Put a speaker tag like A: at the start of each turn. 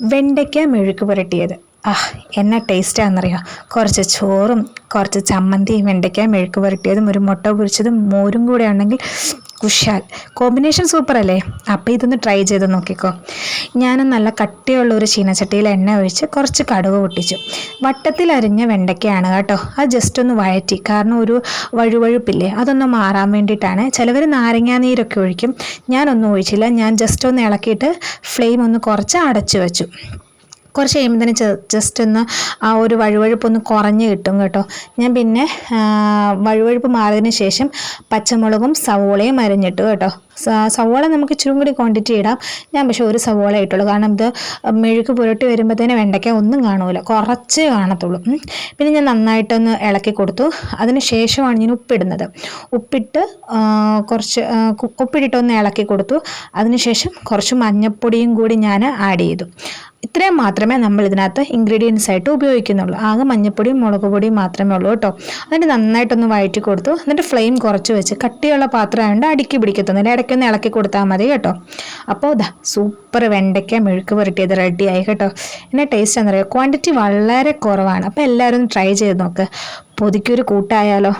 A: വെണ്ടയ്ക്ക മെഴുക്ക് പുരട്ടിയത്. ആ എന്നാ ടേസ്റ്റാണെന്നറിയോ കുറച്ച് ചോറും കുറച്ച് ചമ്മന്തിയും വെണ്ടയ്ക്ക മെഴുക്ക് പുരട്ടിയതും ഒരു മുട്ട പൊരിച്ചതും മോരും കൂടെ ഉണ്ടെങ്കിൽ കുശാൽ. കോമ്പിനേഷൻ സൂപ്പർ അല്ലേ? അപ്പോൾ ഇതൊന്ന് ട്രൈ ചെയ്ത് നോക്കിക്കോ. ഞാൻ നല്ല കട്ടിയുള്ള ഒരു ചീനച്ചട്ടിയിൽ എണ്ണ ഒഴിച്ച് കുറച്ച് കടുക് പൊട്ടിച്ചു. വട്ടത്തിൽ അരിഞ്ഞ വെണ്ടയ്ക്കയാണ് കേട്ടോ. അത് ജസ്റ്റ് ഒന്ന് വഴറ്റി. കാരണം ഒരു വഴുവഴുപ്പില്ലേ? അതൊന്ന് മാറാൻ വേണ്ടിയിട്ടാണ്. ചിലവർ നാരങ്ങാ നീരൊക്കെ ഒഴിക്കും. ഞാനൊന്നും ഒഴിച്ചില്ല. ഞാൻ ജസ്റ്റ് ഒന്ന് ഇളക്കിയിട്ട് ഫ്ലെയിം ഒന്ന് കുറച്ച് അടച്ചു വെച്ചു. കുറച്ച് കഴിയുമ്പോൾ തന്നെ ജസ്റ്റ് ഒന്ന് ആ ഒരു വഴുവഴുപ്പ് ഒന്ന് കുറഞ്ഞ് കിട്ടും കേട്ടോ. ഞാൻ പിന്നെ വഴുവഴുപ്പ് മാറിയതിന് ശേഷം പച്ചമുളകും സവോളയും അരിഞ്ഞിട്ടു കേട്ടോ. സവോള നമുക്ക് ഇച്ചിരി കൂടി ക്വാണ്ടിറ്റി ഇടാം. ഞാൻ പക്ഷേ ഒരു സവോള ഇട്ടുള്ളൂ. കാരണം ഇത് മെഴുക്ക് പുരട്ടി വരുമ്പോഴത്തേന് വെണ്ടയ്ക്ക ഒന്നും കാണൂല. കുറച്ച് കാണത്തുള്ളൂ. പിന്നെ ഞാൻ നന്നായിട്ടൊന്ന് ഇളക്കി കൊടുത്തു. അതിന് ശേഷമാണ് ഞാൻ ഉപ്പിടുന്നത്. ഉപ്പിട്ട് കുറച്ച് ഉപ്പിട്ടിട്ടൊന്ന് ഇളക്കി കൊടുത്തു. അതിനുശേഷം കുറച്ച് മഞ്ഞൾപ്പൊടിയും കൂടി ഞാൻ ആഡ് ചെയ്തു. ഇത്രയും മാത്രമേ നമ്മൾ ഇതിനകത്ത് ഇൻഗ്രീഡിയൻസ് ആയിട്ട് ഉപയോഗിക്കുന്നുള്ളൂ. ആകെ മഞ്ഞൾപ്പൊടിയും മുളക് പൊടിയും മാത്രമേ ഉള്ളൂ കേട്ടോ. എന്നിട്ട് നന്നായിട്ടൊന്ന് വഴറ്റി കൊടുത്തു. എന്നിട്ട് ഫ്ലെയിം കുറച്ച് വെച്ച് കട്ടിയുള്ള പാത്രം ആയതുകൊണ്ട് അടുക്കി പിടിക്കത്തൊന്നുമില്ല ഇടയ്ക്കൊന്ന് ഇളക്കി കൊടുത്താൽ മതി കേട്ടോ. അപ്പോൾ ഇതാ സൂപ്പർ വെണ്ടയ്ക്ക മെഴുക്ക് പുരട്ടിയത് ആയി കേട്ടോ. എന്നെ ടേസ്റ്റ് എന്നറിയോ ക്വാണ്ടിറ്റി വളരെ കുറവാണ്. അപ്പോൾ എല്ലാവരും ട്രൈ ചെയ്ത് നോക്ക്. പൊതിക്കൊരു കൂട്ടായാലോ?